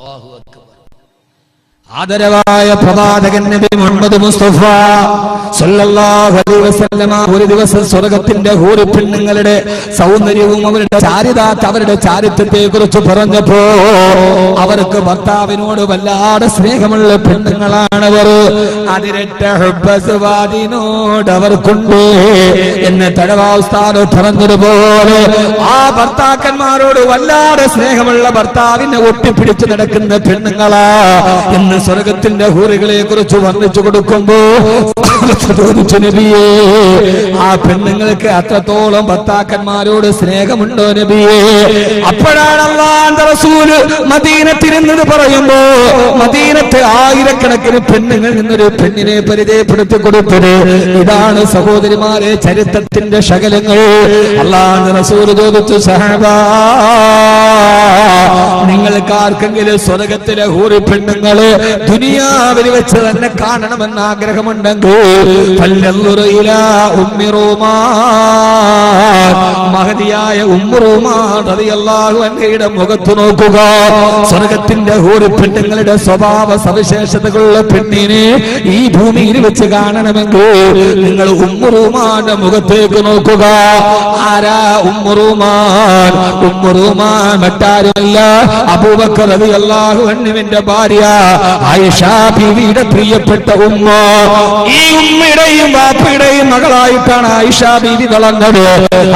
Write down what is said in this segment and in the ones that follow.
अल्लाह अकबर ആദരവായ പ്രവാചകൻ നബി മുഹമ്മദ് മുസ്തഫ സല്ലല്ലാഹു അലൈഹി വസല്ലമ ഒരു ദിവസം സ്വർഗത്തിന്റെ ഹൂറി പെണ്ണുങ്ങളുടെ സൗന്ദര്യവും അവരുടെ ചാരിതാത്ത അവരുടെ ചാരിത്രത്തെ കുറിച്ച് പറഞ്ഞപ്പോ അവർക്ക് ഭർത്താവിനോട് വല്ലാതെ സ്നേഹമുള്ള പെണ്ണുങ്ങളാണവർ അതിരറ്റ ഹുബ്ബസ്വാദിനോട് അവർക്കുണ്ട് എന്ന് തടവാസ്ഥാനം പറഞ്ഞതുപോലെ ആ ഭർത്താക്കന്മാരോട് വല്ലാതെ സ്നേഹമുള്ള ഭർത്താവിനെ ഒട്ടിപ്പിടിച്ച് നടക്കുന്ന പെണ്ണുങ്ങളാ എന്ന് സ്വർഗത്തിന്റെ ഹൂറികളെ കുറിച്ച് വർണിച്ചു കൊടുക്കുമ്പോ ചോദിച്ചു നബിയേ ആ പെണ്ണുങ്ങൾക്ക് അത്രത്തോളം ഭർത്താക്കന്മാരോട് സ്നേഹമുണ്ടോ നബിയേ? അപ്പോഴാണ് അള്ളാന്റെ മദീനത്തിരുന്നത് പറയുമ്പോ മദീനത്തെ ആയിരക്കണക്കിന് പെണ്ണുങ്ങൾ നിന്നൊരു പെണ്ണിനെ പരിചയപ്പെടുത്തി കൊടുത്തത്. ഇതാണ് സഹോദരിമാരെ ചരിത്രത്തിന്റെ ശകലങ്ങൾ. അള്ളാന്റെ റസൂൽ ചോദിച്ചു സഹബാ ആർക്കെങ്കിലും സ്വർഗത്തിലെ ഹൂറി പെണ്ണുങ്ങൾ ദുനിയാവിൽ വെച്ച് തന്നെ കാണണമെന്ന് ആഗ്രഹമുണ്ടെങ്കിൽ. മഹതിയായ അൻഹയുടെ മുഖത്ത് നോക്കുക. സ്വർഗത്തിന്റെ ഹൂറി പെണ്ണുങ്ങളുടെ സ്വഭാവ സവിശേഷതകളുള്ള പെണ്ണിനെ ഈ ഭൂമിയിൽ വെച്ച് കാണണമെങ്കിൽ നിങ്ങൾ ഉമ്മുറുമാന്റെ മുഖത്തേക്ക് നോക്കുക. ആരാ ഉമ്മുറുമാൻ? ഉമ്മുറുമാൻ മറ്റാരുമല്ല. അബൂബക്കർ റളിയല്ലാഹു അൻഹുവിന്റെ ഭാര്യ ആയിഷ ബീവിയുടെ പ്രിയപ്പെട്ട ഉമ്മ. ഈ ഉമ്മയുടെയും ബാപ്പയുടെയും മകളായിട്ടാണ് ആയിഷ ബീവി വളർന്നത്.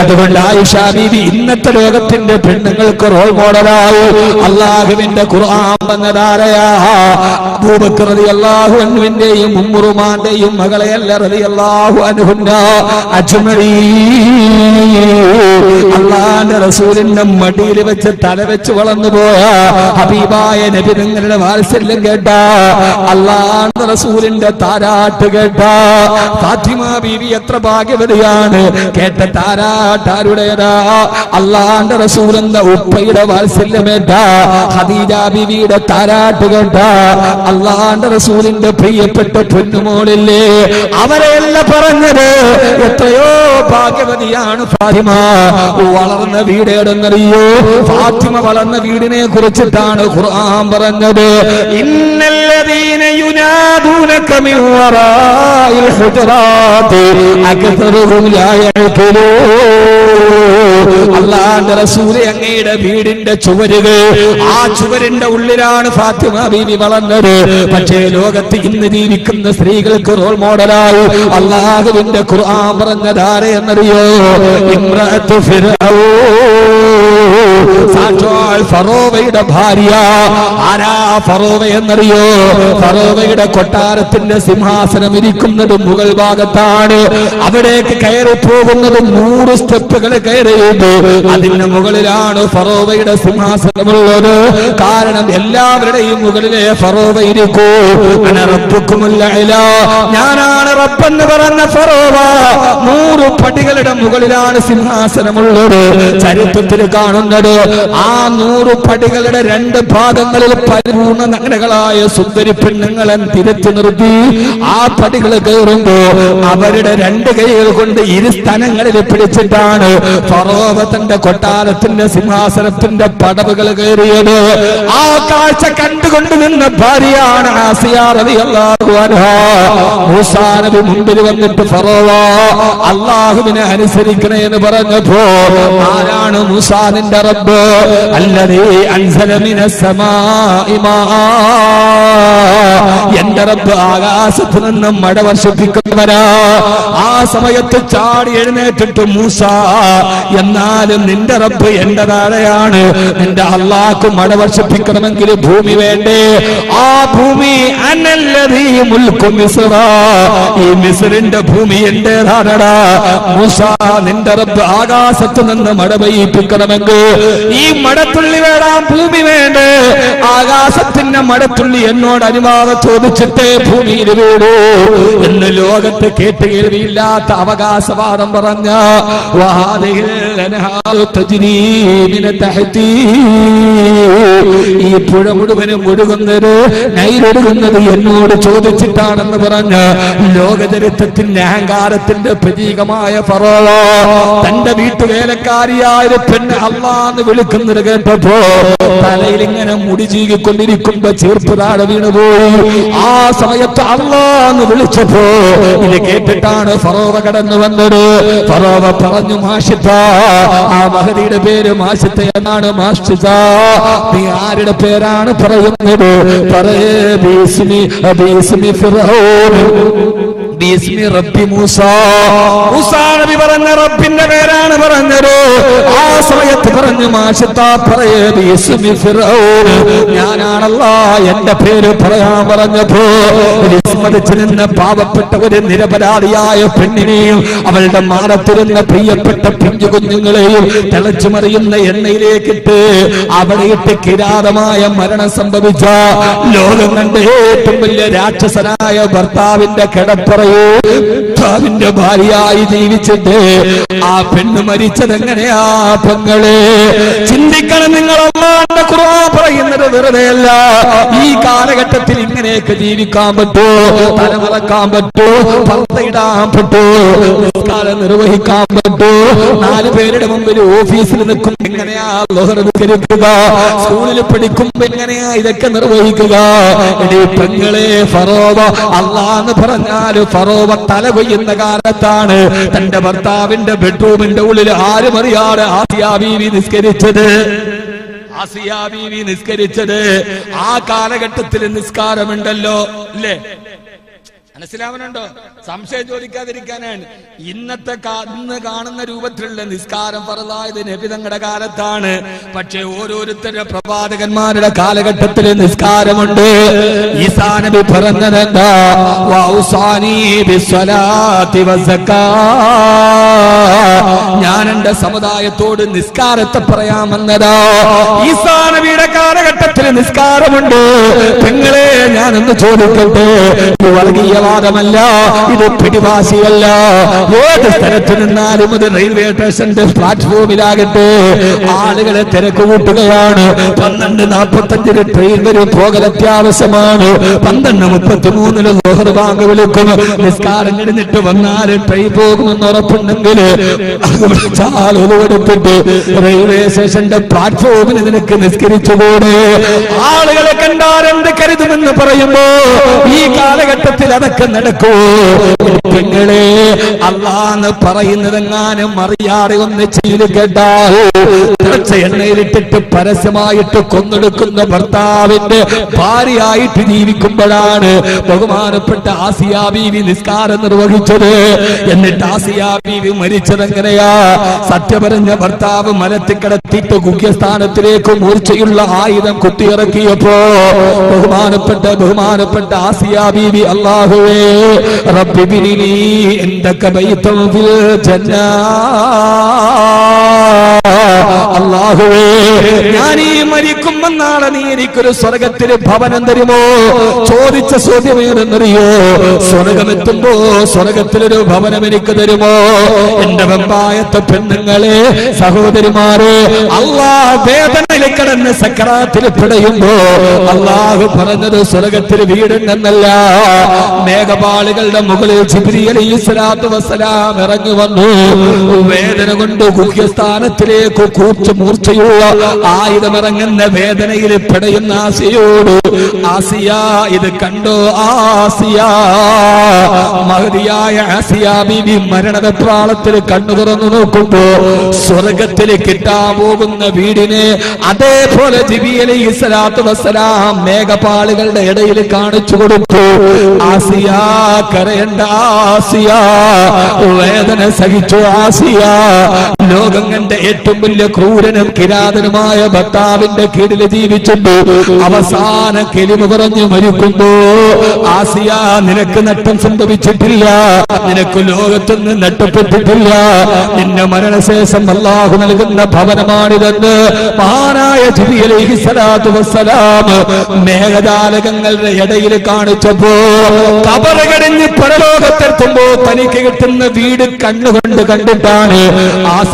അതുകൊണ്ട് ആയിഷ ബീവി ഇന്നത്തെ ലോകത്തിന്റെ പെണ്ണുങ്ങൾക്ക് റോൾ മോഡലായി അള്ളാഹുവിന്റെ ഖുർആൻ വന്നതാരയാ? അബൂബക്കർ റളിയല്ലാഹു അൻഹുവിന്റെയും ഉമ്മുറുമാന്റെയും മകളെയല്ല അള്ളാഹു അനുഹുന്ന അജ്മലി അള്ളാന്റെ റസൂലിന്റെ മടിയിൽ വെച്ച് തല വെച്ച് വളർന്നു പോയ ഹബീബായ നബി നിങ്ങളുടെ വാത്സല്യം കേട്ട. അള്ളാന്റെ റസൂലിന്റെ താരാട്ട് കേട്ട. ഫാത്തിമ ബീവി എത്ര ഭാഗ്യവതിയാണ്. കേട്ട താരാട്ട് ആരുടേതാ? റസൂലിന്റെ ഉപ്പയുടെ വാത്സല്യമേറ്റ ഹദീജ ബീവിയുടെ താരാട്ട് കേട്ട. അള്ളാന്റെ റസൂലിന്റെ പ്രിയപ്പെട്ട പൊന്നുമോളില്ലേ. അവരെയല്ല പറഞ്ഞത് എത്രയോ ഭാഗ്യവതിയാണ് ഫാത്തിമ. വളർന്ന വീട് ഏടെന്നറിയോ ഫാത്തിമ വളർന്ന വീടിനെ കുറിച്ചിട്ടാണ് ഖുർആൻ പറഞ്ഞത്. ഇന്നല്ലദീന യുനാദൂനക മിൻ വറാഇൽ ഹുജറാത്ത്. അക്തറുഹും ലാ യഅഖിലൂൻ അല്ലാഹുവിന്റെ റസൂലെ അങ്ങയുടെ വീടിന്റെ ചുവരുകൾ ആ ചുവരിന്റെ ഉള്ളിലാണ് ഫാത്തിമ ബീവി വളർന്നത്. പക്ഷേ ലോകത്ത് ഇന്ന് ജീവിക്കുന്ന സ്ത്രീകൾക്ക് റോൾ മോഡലായി അള്ളാഹുവിന്റെ ഖുർആൻ പറഞ്ഞതാരെ എന്നറിയോ? ഇമ്രഅത്തു ഫിർഔൻ സാക്ഷാൽ ഫറോവയുടെ ഭാര്യ. ആരാ ഫറോവ എന്നറിയോ? ഫറോവയുടെ കൊട്ടാരത്തിന്റെ സിംഹാസനം ഇരിക്കുന്നത് മുകൾ ഭാഗത്താണ്. അവിടേക്ക് കയറി പോകുന്നത് നൂറ് സ്റ്റെപ്പുകൾ കയറിയുണ്ട് അതിന് മുകളിലാണ് ഫറോവയുടെ സിംഹാസനമുള്ളത്. കാരണം എല്ലാവരുടെയും മുകളിലെ ഫറോവ ഇരിക്കൂ. അനറപ്പുക്കുമുല്ല ഞാനാണ് റബ്ബെന്ന് പറഞ്ഞ ഫറോവ. നൂറ് പടികളുടെ മുകളിലാണ് സിംഹാസനമുള്ളത്. ചരിത്രത്തിൽ കാണുന്നത് ആ നൂറ് പടികളുടെ രണ്ട് ഭാഗങ്ങളിൽ പരിപൂർണ നഗരങ്ങളായ സുന്ദരി പെണ്ണുങ്ങളെ തിരുത്തി നിർത്തി. ആ പടികൾ കയറുമ്പോ അവരുടെ രണ്ട് കൈകൾ കൊണ്ട് ഇരു സ്ഥലങ്ങളിൽ പിടിച്ചിട്ടാണ് ഫറോവത്തിന്റെ തന്റെ കൊട്ടാരത്തിന്റെ സിംഹാസനത്തിന്റെ പടവുകൾ കയറിയത്. ആ കാഴ്ച കണ്ടുകൊണ്ട് നിന്ന ഭാര്യയാണ് ആസിയ റളിയല്ലാഹു അൻഹാ. മൂസാ നബി മുമ്പിൽ വന്നിട്ട് ഫറോവ അള്ളാഹുവിനെ അനുസരിക്കണേ എന്ന് പറഞ്ഞപ്പോ ആരാണ് മൂസാ നിന്റെ റബ്ബ് അല്ലതേ അൻസലമിന എന്റെ റബ്ബ് ആകാശത്ത് നിന്ന് മഴ വർഷിപ്പിക്കുന്നവരാ. ആ സമയത്ത് ചാടി എഴുന്നേറ്റിട്ട് മൂസ എന്നാലും നിന്റെ റബ്ബ് എന്റെ താഴെയാണ് നിന്റെ അള്ളാക്ക് മഴ വർഷിപ്പിക്കണമെങ്കിൽ ഭൂമി വേണ്ടേ. ആ ഭൂമി ഈ മിസ്റിന്റെ ഭൂമി എന്റേതാണടാ. മൂസ നിന്റെ റബ്ബ് ആകാശത്ത് നിന്ന് മഴ പെയ്യിപ്പിക്കണമെങ്കിൽ ഈ മഴത്തുള്ളി വേണം ഭൂമി വേണ്ടേ. ആകാശത്തിന്റെ മഴത്തുള്ളി എന്നോട് അനുവാദം ചോദിച്ചിട്ടേ ഭൂമിയിൽ വീടൂ എന്ന് ലോകത്ത് കേട്ട് കേൾവിയില്ലാത്ത അവകാശവാദം പറഞ്ഞ ഈ പുഴ മുഴുവനും ഒഴുകുന്നത് നൈരൊഴുകുന്നത് എന്നോട് ചോദിച്ചിട്ടാണെന്ന് പറഞ്ഞ് ലോകചരിത്രത്തിന്റെ അഹങ്കാരത്തിന്റെ പ്രതീകമായ ഫറോളോ തന്റെ വീട്ടുവേലക്കാരിയായ ഒരു പെണ്ണ് അള്ളാന്ന് വിളിക്കുന്നത് കേട്ടപ്പോ തലയിൽ ഇങ്ങനെ മുടി ചീകിക്കൊണ്ടിരിക്കുമ്പോ ചേർപ്പ് താഴെ വീണുപോയി ആ സമയത്ത് അള്ളാന്ന് വിളിച്ചപ്പോ ഇത് കേട്ടിട്ടാണ് ഫറോവ കടന്നു വന്നത്. ഫറോവ പറഞ്ഞു മാഷിത്ത ആ മഹതിയുടെ പേര് മാഷിത്ത എന്നാണ് മാഷിത നീ ആരുടെ പേരാണ് പറയുന്നത്? പറയേ ബീസ്മി ബീസ്മി ഫിറഔൻ നബി പറഞ്ഞ റബ്ബിന്റെ പേരാണ് പറഞ്ഞത്. ആ സമയത്ത് പറഞ്ഞു മാഷത്താ ഞാനാണല്ല എന്റെ പേര് പറയാൻ പറഞ്ഞപ്പോ വിസ്മരിച്ചു നിന്ന പാവപ്പെട്ട ഒരു നിരപരാധിയായ പെണ്ണിനെയും അവളുടെ മാറത്തിരുന്ന പ്രിയപ്പെട്ട പിഞ്ചു കുഞ്ഞുങ്ങളെയും തിളച്ചു മറിയുന്ന എണ്ണയിലേക്കിട്ട് അവിടെ ഇട്ട് കിരാതമായ മരണം സംഭവിച്ച ലോകം കണ്ട ഏറ്റവും വലിയ രാക്ഷസനായ ഭർത്താവിന്റെ കിടപ്പറയോ ഭർത്താവിന്റെ ഭാര്യയായി ജീവിച്ചിട്ട് ആ പെണ്ണ് മരിച്ചത് എങ്ങനെയാ പെങ്ങളെ? ചിന്തിക്കണം നിങ്ങൾ അള്ളാന്റെ ഖുർആൻ പറയുന്നത് വെറുതെയല്ല. ഈ കാലഘട്ടത്തിൽ ഇങ്ങനെയൊക്കെ ജീവിക്കാൻ പറ്റൂ തലമറക്കാൻ പറ്റൂ പന്തയിടാൻ പറ്റൂ നിസ്കാരം നിർവഹിക്കാൻ പറ്റൂ നാല് പേരുടെ മുമ്പിൽ ഓഫീസിൽ നിൽക്കും എങ്ങനെയാ ലോഹർ വിസ്കരിക്കുക സ്കൂളിൽ പഠിക്കുമ്പോ എങ്ങനെയാ ഇതൊക്കെ നിർവഹിക്കുക? എടീ പെങ്ങളെ ഫറോവ അള്ളാന്ന് പറഞ്ഞാൽ ഫറോവ തല കൊയ്യുന്ന കാലത്താണ് തന്റെ ഭർത്താവിന്റെ ബെഡ്റൂമിന്റെ ഉള്ളിൽ ആരും അറിയാതെ ആസിയാ ബീവി നിസ്കരിച്ചത്? ആസിയാ ബീവി നിസ്കരിച്ചത്. ആ കാലഘട്ടത്തിൽ നിസ്കാരമുണ്ടല്ലോ അല്ലേ? മനസ്സിലാവണുണ്ടോ സംശയം ചോദിക്കാതിരിക്കാനാണ്. ഇന്നത്തെ ഇന്ന് കാണുന്ന രൂപത്തിലുള്ള നിസ്കാരം പറതായത് നബിതങ്ങളുടെ കാലത്താണ്. പക്ഷെ ഓരോരുത്തരുടെ പ്രവാചകന്മാരുടെ കാലഘട്ടത്തിൽ നിസ്കാരമുണ്ട്. ഈസാ നബി. ഞാൻ എന്റെ സമുദായത്തോട് നിസ്കാരത്തെ പറയാമെന്നതാ. ഈസാ നബിയുടെ കാലഘട്ടത്തിൽ നിസ്കാരമുണ്ട്. പെങ്ങളെ ഞാനൊന്ന് ചോദിക്കട്ടെ? ഇത് വർഗീയവാദമല്ല ഇത് പിടിവാശിയല്ല. ഏത് സ്ഥലത്ത് നിന്നാലും അത് റെയിൽവേ സ്റ്റേഷന്റെ പ്ലാറ്റ്ഫോമിലാകട്ടെ. ആളുകളെ തിരക്ക് കൂട്ടുകയാണ് പന്ത്രണ്ട് നാൽപ്പത്തഞ്ചിന് ട്രെയിൻ വരും. പോകൽ അത്യാവശ്യമാണ്. പന്ത്രണ്ട് മുപ്പത്തി മൂന്നിന് ലോഹർ ബാങ്ക് വിളിക്കും നിസ്കാരം കഴിഞ്ഞിട്ട് വന്നാൽ ട്രെയിൻ പോകുമെന്ന് ഉറപ്പുണ്ടെങ്കിൽ ഒതുവെടുത്തിട്ട് റെയിൽവേ സ്റ്റേഷന്റെ പ്ലാറ്റ്ഫോമിൽ നിനക്ക് നിസ്കരിച്ചുകൂടെ? ആളുകളെ കണ്ടാരെന്ത് കരുതുമെന്ന് പറയുമ്പോ ഈ കാലഘട്ടത്തിൽ അതൊക്കെ നടക്കുമോ പെങ്ങളെ അള്ളാന്ന് പറയുന്നതെങ്ങാനും അറിയാതെ ഒന്ന് ചെയ്ത് കേട്ടാൽ എണ്ണയിലിട്ടിട്ട് പരസ്യമായിട്ട് കൊന്നെടുക്കുന്ന ഭർത്താവിന്റെ ഭാര്യയായിട്ട് ജീവിക്കുമ്പോഴാണ് ബഹുമാനപ്പെട്ട ആസിയാ ബീവി നിസ്കാരം നിർവഹിച്ചത്. എന്നിട്ട് ആസിയാ ബീവി സത്യപറഞ്ഞ ഭർത്താവ് മരത്തിൽ കിടത്തിയിട്ട് കുഖ്യസ്ഥാനത്തിലേക്ക് മൂർച്ചയുള്ള ആയുധം കുത്തിയിറക്കിയപ്പോ ബഹുമാനപ്പെട്ട ബഹുമാനപ്പെട്ട ആസിയാ ബീവി അള്ളാഹുവേ റബ്ബി ബൈത്തം ഫിൽ ജന്നാ. അള്ളാഹുവേ ഞാൻ ഈ മരിക്കുമെന്നാണ് നീ എനിക്കൊരു സ്വർഗത്തിന് ഭവനം തരുമോ? ചോദിച്ച ചോദ്യമേതെന്നറിയോ സ്വർഗമെത്തുമ്പോ സ്വർഗത്തിലൊരു ഭവനം എനിക്ക് തരുമോ? എന്റെ വെമ്പായത്തെ പെണ്ണുങ്ങളെ സഹോദരിമാരെ അള്ളാ വേദനയിൽ കിടന്ന് സക്കറാത്തിൽ പിടയുമ്പോ അള്ളാഹു പറഞ്ഞത് സ്വർഗത്തിൽ വീടുണ്ടെന്നല്ല മേഘപാളികളുടെ മുകളിൽ ജിബ്രി അലൈഹി സ്വലാത്തു ഇറങ്ങി വന്നു. വേദന കൊണ്ട് ഗുഹ്യസ്ഥാനത്തിലേക്ക് കൂർച്ച മൂർച്ചയുള്ള ആയുധമിറങ്ങുന്ന വേദനയിൽ പിടയുന്ന ആസിയോട് ആസിയ ഇത് കണ്ടോ ആസിയ മഹതിയായ ആസിയ ബീവി മരണവെപ്രാളത്തിൽ കണ്ണു തുറന്നു നോക്കുമ്പോ സ്വർഗത്തിൽ കിട്ടാൻ പോകുന്ന വീടിനെ അതേപോലെ ജിബി ഇസ്ലാത്തു വസ്സലാം മേഘപാളികളുടെ ഇടയിൽ കാണിച്ചു കൊടുത്തു. ആസിയ കരയണ്ട ആസിയ വേദന സഹിച്ചു ആസിയ ലോകം കണ്ട ഏറ്റവും വലിയ ക്രൂരനും കിരാതനുമായ ഭർത്താവിന്റെ കീഴിൽ ജീവിച്ചിട്ടു അവസാന കെലിമ പറഞ്ഞു മരിക്കുമ്പോ ആസിയ നിനക്ക് നട്ടം സംഭവിച്ചിട്ടില്ല. നിനക്ക് ലോകത്തുനിന്ന് നട്ടപ്പെട്ടിട്ടില്ല. നിന്റെ മരണശേഷം അള്ളാഹു നൽകുന്ന ഭവനമാണിതെന്ന് മഹാനായ ജിബി സലാത്തു മേഘജാലകങ്ങളുടെ ഇടയിൽ കാണിച്ചപ്പോ കബറ് കടിഞ്ഞ് പരലോകത്തെത്തുമ്പോ തനിക്ക് കിട്ടുന്ന വീട് കണ്ണുകൊണ്ട് കണ്ടിട്ടാണ് ആസിയ